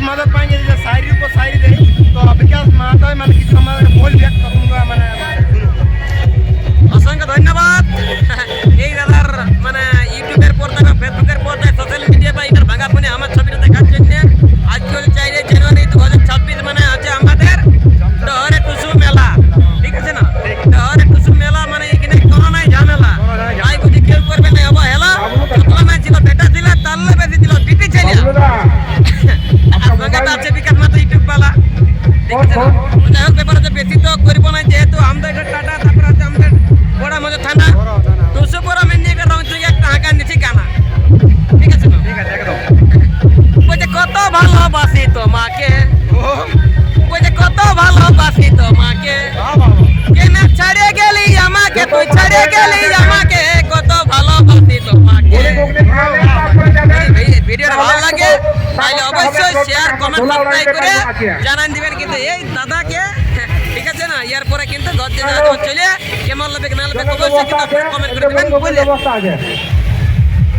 Mother Pangea. যাই হোক ব্যাপার হচ্ছে বেশি তো করব না যেহেতু আমাদের এটা টাটা তারপরে আছে আমাদের বড় মজা থানা দুশো বড় মেন নিয়ে রং থেকে একটা হাঁকা নিচ্ছি গানা ঠিক আছে ঠিক আছে একদম। বলছে কত ভালোবাসি তোমাকে। বলছে কত ভালোবাসি তোমাকে। কেন ছেড়ে গেলি আমাকে তুই ছেড়ে গেলি আমাকে কত ভালোবাসি তোমাকে। ভিডিওটা ভালো লাগে তাহলে অবশ্যই শেয়ার কমেন্ট সাবস্ক্রাইব করে জানান দিবেন কিন্তু এই দাদাকে। ঠিক আছে না? ইয়ার পরে কিন্তু ঘর চলে। কেমন লাগবে না লাগবে অবশ্যই কিন্তু কমেন্ট করে দেবেন বুঝলেন?